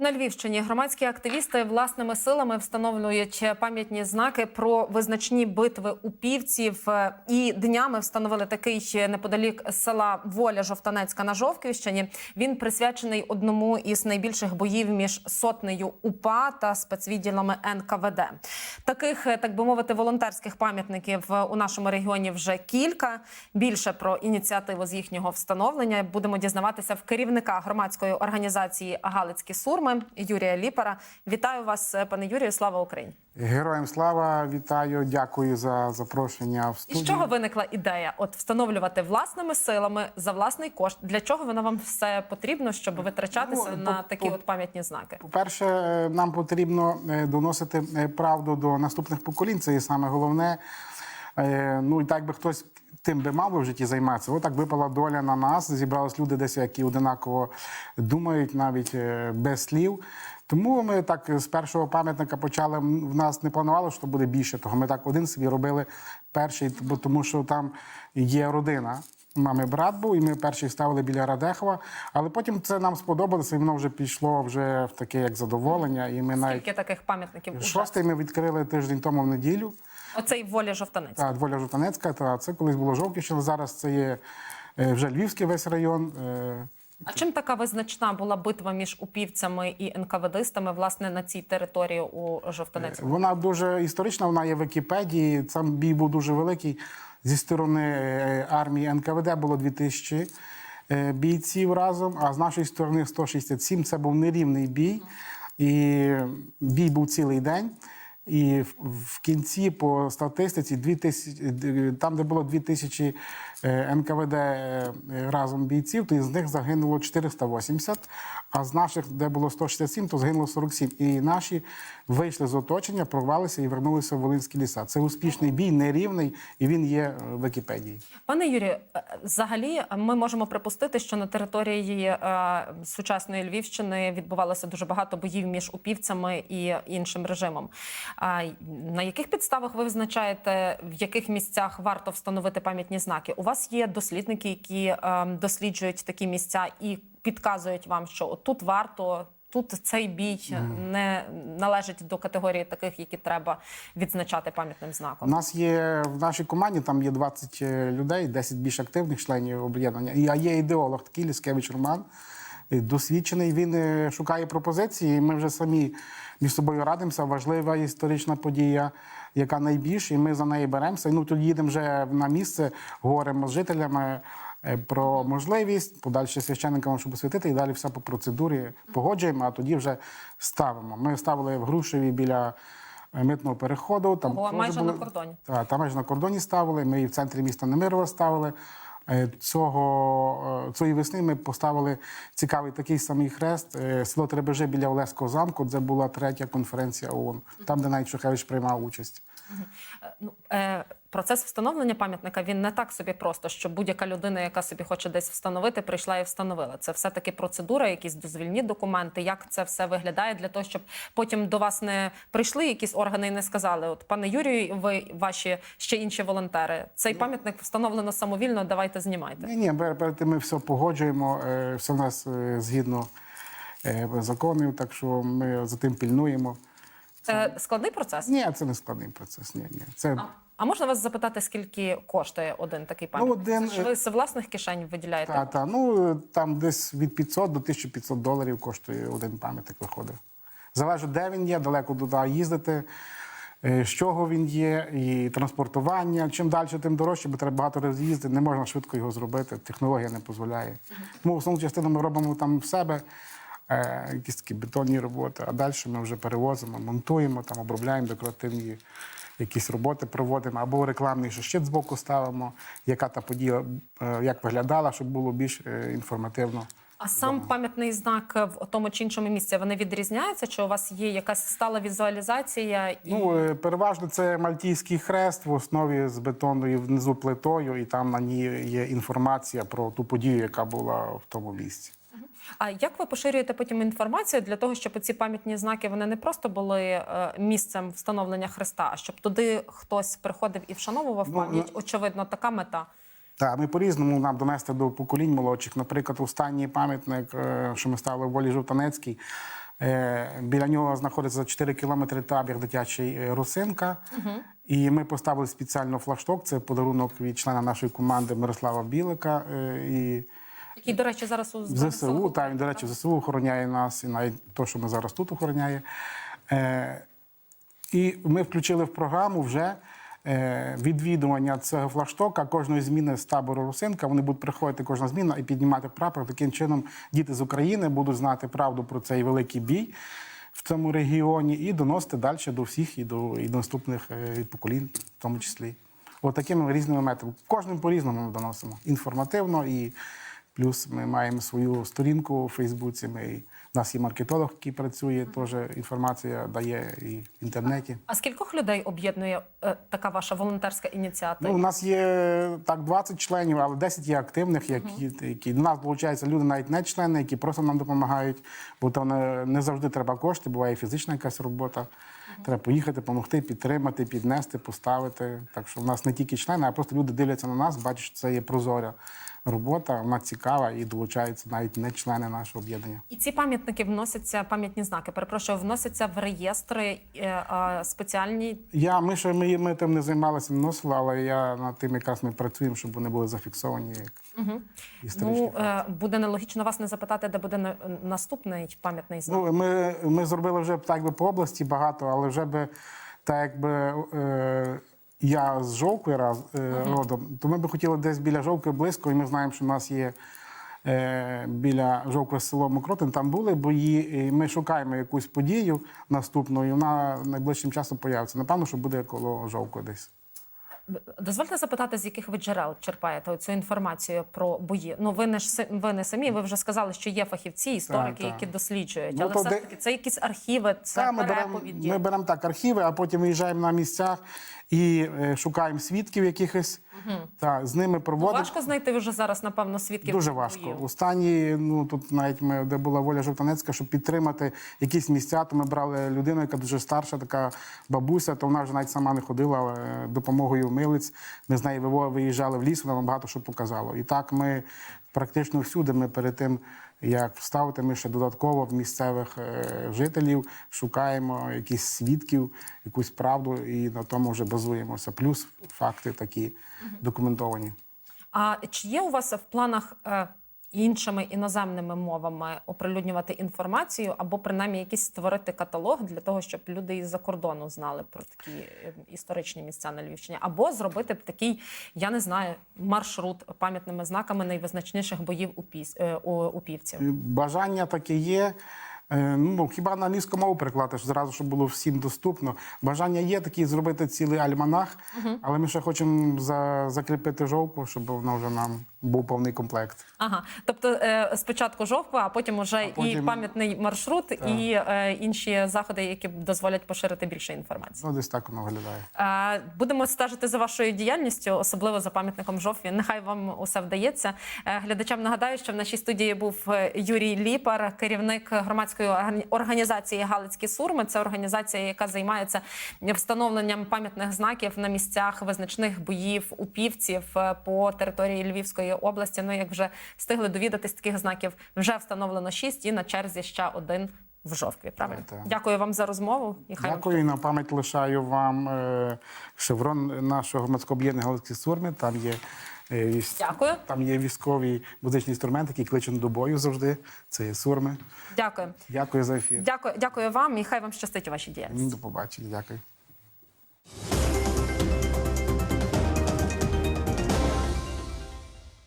На Львівщині громадські активісти власними силами встановлюють пам'ятні знаки про визначні битви упівців. Е, І днями встановили такий неподалік села Воля Жовтанецька на Жовківщині. Він присвячений одному із найбільших боїв між сотнею УПА та спецвідділами НКВД. Таких, е, так би мовити, волонтерських пам'ятників е, у нашому регіоні вже кілька. Більше про ініціативу з їхнього встановлення будемо дізнаватися в керівника громадської організації Галицькі сурми Юрія Ліпара. Вітаю вас, пане Юрію. Слава Україні! Героям слава вітаю, дякую за запрошення в І з чого виникла ідея? От встановлювати власними силами за власний кошт. Для чого воно вам все потрібно, щоб витрачатися Ну, на по- такі по- от пам'ятні знаки? По-перше, е, нам потрібно е, доносити е, правду до наступних поколінь. Це є саме головне. Е, Ну і так би хтось тим би мав би в житті займатися. Отак випала доля на нас. Зібрались люди десь, які одинаково думають, навіть е, без слів. Тому ми так з першого пам'ятника почали. В нас не планувало, що буде більше того. Ми так один собі робили перший, бо тому що там є родина. Мами брат був, і ми перший ставили біля Радехова. Але потім це нам сподобалося, і воно вже пішло вже в таке як задоволення. І ми навіть таких пам'ятників шостий ми відкрили тиждень тому в неділю. Оцей воля жовтанець. Та Воля Жовтанецька, та це колись було Жовківщина, зараз це є е, вже Львівський весь район. е, А чим така визначна була битва між упівцями і НКВДистами власне на цій території у Жовтанецьку? Вона дуже історична, вона є в Вікіпедії. Сам бій був дуже великий. Зі сторони е, армії НКВД було 2000 е, бійців разом, а з нашої сторони 167. Це був нерівний бій. І бій був цілий день. І в- кінці по статистиці 2000, там, де було 2000 е, НКВД е, разом бійців, то з них загинуло 480, а з наших, де було 167, то загинуло 47. І наші вийшли з оточення, прорвалися і вернулися в Волинські ліса. Це успішний бій, нерівний, і він є е, в Вікіпедії. Пане Юрію, е, взагалі ми можемо припустити, що на території сучасної Львівщини відбувалося дуже багато боїв між упівцями і іншим режимом. А на яких підставах ви визначаєте, в яких місцях варто встановити пам'ятні знаки? У вас є дослідники, які е, досліджують такі місця і підказують вам, що тут варто. Тут цей бій не належить до категорії таких, які треба відзначати пам'ятним У знаком. нас є в нашій команді, там є 20 людей, 10 більш активних членів об'єднання. І а є ідеолог такий Ліскевич Роман. Е, Досвідчений, він е, шукає пропозиції. Ми вже самі між собою радимося. Важлива історична подія, яка найбільша, і ми за неї беремося. Ну тоді їдемо вже на місце, говоримо з жителями е, про можливість, подальше священникам, щоб освятити, і далі все по процедурі погоджуємо, а тоді вже ставимо. Ми ставили в Грушеві біля митного переходу. Там Ого, майже були- на кордоні. так, там майже на кордоні ставили. Ми і в центрі міста Немирова ставили. Е, Цього е, цієї весни ми поставили цікавий такий самий хрест. е, Село Требежи біля Олеського замку. Це була третя конференція ООН, там, де навіть Шухевич приймав участь. Е, Ну, е, процес встановлення пам'ятника він не так собі просто, що будь-яка людина, яка собі хоче десь встановити, прийшла і встановила. Це все таки процедура, якісь дозвільні документи. Як це все виглядає для того, щоб потім до вас не прийшли якісь органи і не сказали: От пане Юрію, ви ваші ще інші волонтери. Цей пам'ятник встановлено самовільно. Давайте знімайте. Ні, ні, ми все погоджуємо, е, все в нас згідно законів, так що ми за тим пільнуємо. Це складний процес. Ні, це не складний процес. Ні, ні. Це А можна вас запитати, скільки коштує один такий пам'ятник? один, Це ж ви з власних кишень виділяєте? Та, та, ну там десь від 500 до 1500 доларів коштує один пам'ятник виходить. Залежить, де він є, далеко туди їздити, е, з чого він є, і транспортування. Чим далі, тим дорожче, бо треба багато разів їздити, не можна швидко його зробити, технологія не дозволяє. Тому основну частину ми робимо там в себе, е, якісь такі бетонні роботи, а далі ми вже перевозимо, монтуємо, там, обробляємо декоративні. Якісь роботи проводимо або рекламний що щит збоку ставимо, яка та подія е, як виглядала, щоб було більш е, інформативно. А сам пам'ятний знак в тому чи іншому місці вони відрізняються? Чи у вас є якась стала візуалізація? І... Ну, е, переважно це мальтійський хрест в основі з бетонною внизу плитою, і там на ній є інформація про ту подію, яка була в тому місці. А як ви поширюєте потім інформацію для того, щоб ці пам'ятні знаки вони не просто були е, місцем встановлення хреста, а щоб туди хтось приходив і вшановував Ну, пам'ять? Очевидно, така мета. Так, ми по-різному нам донести до поколінь молодших. Наприклад, останній пам'ятник, е, що ми ставили в волі Жовтанецькій, Е, Біля нього знаходиться за 4 кілометри табір дитячий е, Русинка. І ми поставили спеціально флагшток. Це подарунок від члена нашої команди Мирослава Білика. е, І Який, до речі, зараз у Збройних ЗСУ, та він, до речі, в ЗСУ охороняє нас, і навіть то, що ми зараз тут охороняє. Е, і ми включили в програму вже е, відвідування цього флагштока кожної зміни з табору Русинка. Вони будуть приходити кожна зміна і піднімати прапор. Таким чином діти з України будуть знати правду про цей великий бій в цьому регіоні і доносити далі до всіх і до, і до наступних е, поколінь, в тому числі. От різними методами. Кожним по-різному ми доносимо. Інформативно і плюс ми маємо свою сторінку у Фейсбуці. Ми, у нас є маркетолог, який працює, теж інформація дає і в інтернеті. А скількох людей об'єднує е, така ваша волонтерська ініціатива? Ну, у нас є так 20 членів, але 10 є активних, які, які до нас долучаються люди, навіть не члени, які просто нам допомагають, бо то не, не завжди треба кошти, буває фізична якась робота. Треба поїхати, допомогти, підтримати, піднести, поставити. Так що в нас не тільки члени, а просто люди дивляться на нас, бачать, що це є прозоря робота, вона цікава і долучаються навіть не члени нашого об'єднання. І ці пам'ятники вносяться, пам'ятні знаки, перепрошую, вносяться в реєстри е, е, спеціальні. Я, ми ще ми, ми тим не займалися, не носили, але я над тим якраз ми працюємо, щоб вони були зафіксовані як історичні. Ну, е, буде нелогічно вас не запитати, де буде на- наступний пам'ятний знак. Ну, ми, ми зробили вже так би по області багато, але вже би так якби е, я з Жовкви раз е, родом, то ми би хотіли десь біля Жовкви близько, і ми знаємо, що в нас є. е, Біля Жовкви село Мокротин, там були бої, і ми шукаємо якусь подію наступну, і вона найближчим часом появиться. Напевно, що буде коло Жовкви десь. Дозвольте запитати, з яких ви джерел черпаєте цю інформацію про бої. Ну ви не ж ви не самі. Ви вже сказали, що є фахівці, історики, так. які досліджують, Ну, але то все ж таки це якісь архіви, це Та, ми беремо переповіді. ми беремо так архіви, а потім виїжджаємо на місцях і е, шукаємо свідків якихось. Та, з ними Ну, проводимо. важко знайти вже зараз, напевно, свідків. Дуже важко. Останні, ну тут навіть ми, де була воля Жовтанецька, щоб підтримати якісь місця, то ми брали людину, яка дуже старша, така бабуся, то вона вже навіть сама не ходила, але допомогою милиць. Ми з нею виїжджали в ліс, вона нам багато що показала. І так ми практично всюди, ми перед тим, як вставити, ми ще додатково в місцевих е, жителів шукаємо якісь свідків, якусь правду, і на тому вже базуємося. Плюс факти такі документовані. А чи є у вас в планах е, іншими іноземними мовами оприлюднювати інформацію, або принаймні якийсь створити каталог для того, щоб люди із-за кордону знали про такі е, історичні місця на Львівщині, або зробити такий, я не знаю, маршрут пам'ятними знаками найвизначніших боїв у піс е, у, у півців? Бажання таке є. Е, Ну, хіба на англійську мову перекладати, зразу, щоб було всім доступно. Бажання є такі зробити цілий альманах, але ми ще хочемо за, закріпити жовку, щоб воно вже нам був повний комплект. Ага, тобто е, спочатку жовква, а потім уже і потім- пам'ятний маршрут, і е, інші заходи, які дозволять поширити більше інформації. Ну, десь так воно виглядає. Е, Будемо стежити за вашою діяльністю, особливо за пам'ятником жовтві. Нехай вам усе вдається. Глядачам нагадаю, що в нашій студії був Юрій Ліпар, керівник громадської органі- організації Галицькі Сурми. Це організація, яка займається встановленням пам'ятних знаків на місцях визначних боїв упівців по території Львівської області. Ну, як вже встигли довідатись, таких знаків вже встановлено шість, і на черзі ще один. В жовтві, правильно? Так, так. Дякую вам за розмову. І хай вам Дякую і на пам'ять лишаю вам е, шеврон нашого громадського об'єднання Галицькі Сурми. Там є, е, Дякую. там є військовий музичний інструмент, який кличуть до бою завжди. Це є сурми. дякую. Дякую за ефір. Дякую, дякую вам і хай вам щастить у вашій діяльності. До побачення. Дякую.